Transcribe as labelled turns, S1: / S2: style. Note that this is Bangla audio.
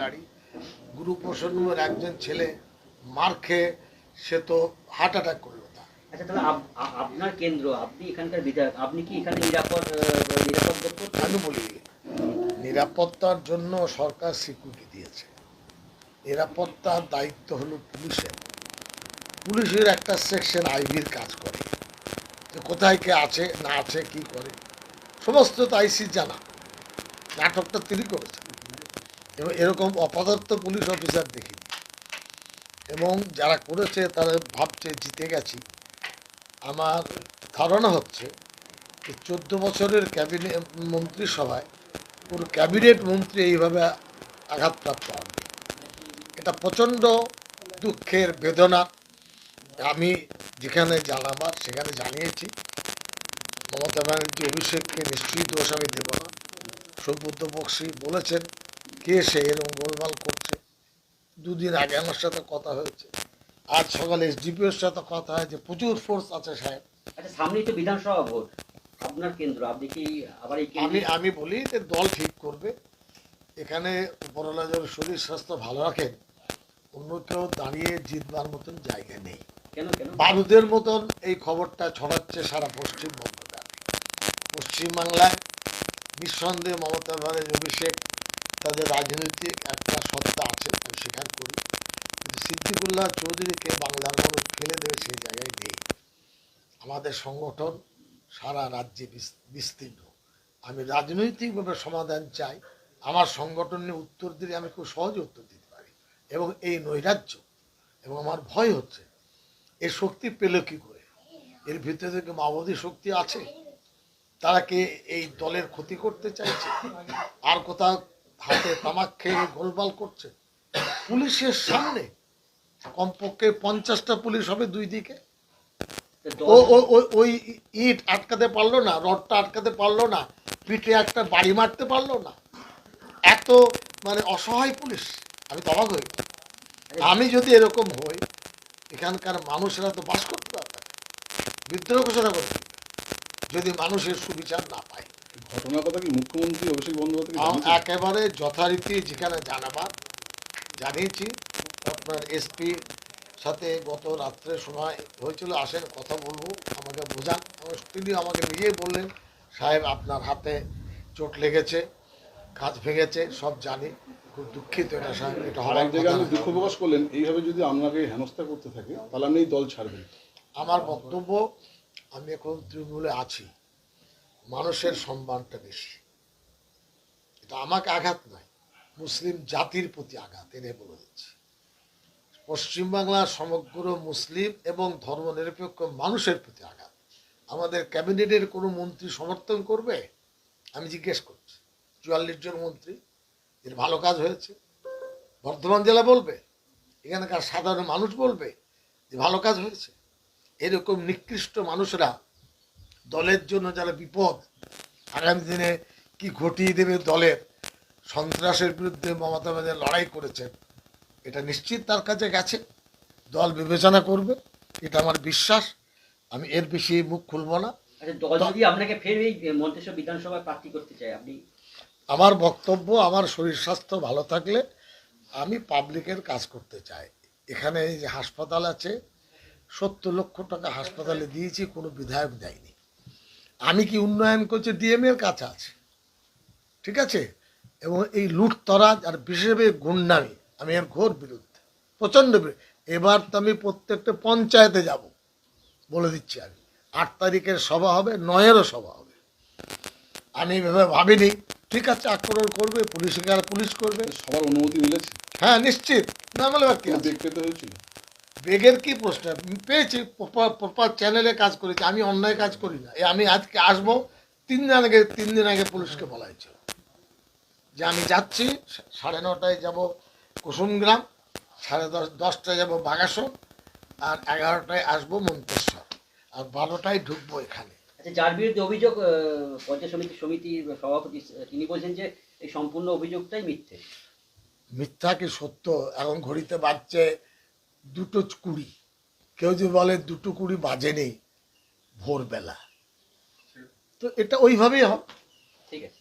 S1: গাড়ি। গুরু প্রসন্নমের একজন ছেলে মার খেয়ে সে তো হার্ট অ্যাটাক করল
S2: আচ্ছা তাহলে আপনার কেন্দ্র আপনি এখানকার বিধায়ক আপনি কি এখানে নিরাপদ নিরাপদ বোধ
S1: বলি নিরাপত্তার জন্য সরকার স্বীকৃতি দিয়েছে। নিরাপত্তার দায়িত্ব হলো পুলিশের। পুলিশের একটা সেকশন আইবির কাজ করে যে কোথায় কে আছে না আছে কি করে। সমস্ত তো আইসি জানা নাটকটা তিনি করেছেন। এবং এরকম অপদার্থ পুলিশ অফিসার দেখিনি এবং যারা করেছে, তারা ভাবছে, জিতে গেছি। আমার ধারণা হচ্ছে যে চোদ্দ বছরের ক্যাবিনেট মন্ত্রিসভায় পুরো ক্যাবিনেট মন্ত্রী এইভাবে আঘাতপ্রাপ্ত হন এটা প্রচণ্ড দুঃখের বেদনা। আমি যেখানে জানাবার সেখানে জানিয়েছি। মমতা ব্যানার্জি অভিষেককে নিশ্চয়ই দোষ আমি দেব না। সৌবুদ্ধ বক্সি বলেছেন কে সে এরকম গোলমাল করছে? দুদিন আগে আমার সাথে কথা হয়েছে। আজ সকালে এসডিপিওর সাথে কথা হয়েছে। প্রচুর ফোর্স আছে সাহেব।
S2: আচ্ছা সামনেই তো বিধানসভা ভোট। আপনার কেন্দ্র আপনি কি আবার এই
S1: আমি আমি বলি যে দল ঠিক করবে। এখানে উপরওয়ালা যেন শরীর স্বাস্থ্য ভালো রাখেন অন্য কেউ দাঁড়িয়ে জিতবার মতন জায়গা নেই।
S2: কেন কেন?
S1: বারুদের মতন এই খবরটা ছড়াচ্ছে সারা পশ্চিমবঙ্গটা পশ্চিমবাংলায় নিঃসন্দেহে মমতা ব্যানার্জি অভিষেক তাদের রাজনৈতিক একটা সত্তা আছে স্বীকার করি। কিন্তু সিদ্দিকুল্লাহ চৌধুরীকে বাংলার মানুষ ফেলে দেবে সেই জায়গায় নেই। আমাদের সংগঠন সারা রাজ্যে বিস্তীর্ণ। আমি রাজনৈতিকভাবে সমাধান চাই। আমার সংগঠন নিয়ে উত্তর দিলে আমি খুব সহজে উত্তর দিতে পারি। এবং এই নৈরাজ্য এবং আমার ভয় হচ্ছে এই শক্তি পেল কি করে? এর ভিতরে থেকে মাওবাদী শক্তি আছে? তারা কি এই দলের ক্ষতি করতে চাইছে? আর কোথাও হাতে তামাক খেয়ে গোলমাল করছে। পুলিশের সামনে কমপক্ষে পঞ্চাশটা পুলিশ হবে দুই দিকে। ওই ইট আটকাতে পারল না রডটা আটকাতে পারল না পিঠে একটা বাড়ি মারতে পারল না। এত মানে অসহায় পুলিশ আমি তো অবাক গেলাম। আমি যদি এরকম হই এখানকার মানুষেরা তো বাস করতে পারবে। বিদ্রোহ ঘোষণা করে দিবে, যদি মানুষের সুবিচার না পায়।
S3: ঘটনার কথা কি মুখ্যমন্ত্রী অভিষেক বন্দ্যোপাধ্যায়
S1: একেবারে যথারীতি যেখানে জানাবার জানিয়েছি। আপনার এসপি সাথে গত রাত্রে সময় হয়েছিল আসেন কথা বলব আমাকে বোঝান। তিনি আমাকে নিজেই বললেন সাহেব আপনার হাতে চোট লেগেছে কাজ ভেঙেছে সব জানি খুব দুঃখিত এটা সাহেব এটা হওয়ার
S3: জায়গায় আপনি দুঃখ প্রকাশ করলেন এইভাবে যদি আপনাকে হেনস্থা করতে থাকে তাহলে আপনি এই দল ছাড়বেন।
S1: আমার বক্তব্য আমি এখন তৃণমূলে আছি। মানুষের সম্মানটা বেশি। এটা আমাকে আঘাত নয় মুসলিম জাতির প্রতি আঘাত এনে বলে দিচ্ছি। পশ্চিমবাংলার সমগ্র মুসলিম এবং ধর্মনিরপেক্ষ মানুষের প্রতি আঘাত। আমাদের ক্যাবিনেটের কোনো মন্ত্রী সমর্থন করবে? আমি জিজ্ঞেস করছি। চুয়াল্লিশ জন মন্ত্রী, এর ভালো কাজ হয়েছে। বর্ধমান জেলা বলবে, এখানকার সাধারণ মানুষ বলবে যে ভালো কাজ হয়েছে। এরকম নিকৃষ্ট মানুষরা দলের জন্য যারা বিপদ আগামী দিনে কি ঘটিয়ে দেবে দলের সন্ত্রাসের বিরুদ্ধে মমতা ব্যানার্জি লড়াই করেছেন এটা নিশ্চিত তার কাছে গেছে। দল বিবেচনা করবে এটা আমার বিশ্বাস। আমি এর বেশি মুখ খুলব না।
S2: আচ্ছা দল যদি আপনাকে ফের এই মন্ত্রিসভা বিধানসভায় প্রার্থী করতে আপনি
S1: আমার বক্তব্য আমার শরীর স্বাস্থ্য ভালো থাকলে আমি পাবলিকের কাজ করতে চাই। এখানে এই যে হাসপাতাল আছে সত্তর লক্ষ টাকা হাসপাতালে দিয়েছি কোনো বিধায়ক দেয়নি। আমি কি উন্নয়ন করছি? ডিএম এর কাছে আছে। ঠিক আছে? এবং এই লুটতরাজ আর বিশেষভাবে গুন্ডামি আমি এর ঘোর বিরুদ্ধে। প্রচণ্ড এবার তো আমি প্রত্যেকটা পঞ্চায়েতে যাব বলে দিচ্ছি আমি। আট তারিখের সভা হবে নয়েরও সভা হবে। আমি এভাবে ভাবিনি। ঠিক আছে আক্রমণ করবে পুলিশকে আর পুলিশ করবে।
S3: সবার অনুমতি মিলেছে?
S1: হ্যাঁ নিশ্চিত। না
S3: কোনো
S1: আছে?
S3: হয়েছিল।
S1: বেগের কি প্রশ্ন? পেয়েছি প্রপার চ্যানেলে কাজ করেছি আমি অন্যায় কাজ করি না। আমি আজকে আসব তিন দিন আগে তিন দিন আগে পুলিশকে বলা হয়েছিল। যে আমি যাচ্ছি সাড়ে নটায় যাব কুসুমগ্রাম সাড়ে দশ দশটায় যাব বাগাসন আর এগারোটায় আসব মন্তেশ্বর। আর বারোটায় ঢুকবো এখানে।
S2: আচ্ছা যার বিরুদ্ধে অভিযোগ পঞ্চায়েত সমিতি সমিতির সভাপতি তিনি বলছেন যে এই সম্পূর্ণ অভিযোগটাই মিথ্যে।
S1: মিথ্যা কি সত্য? এখন ঘড়িতে বাজছে দুটো কুড়ি। কেউ যদি বলে দুটো কুড়ি বাজে নেই ভোরবেলা। তো এটা ওইভাবেই হবে
S2: ঠিক আছে।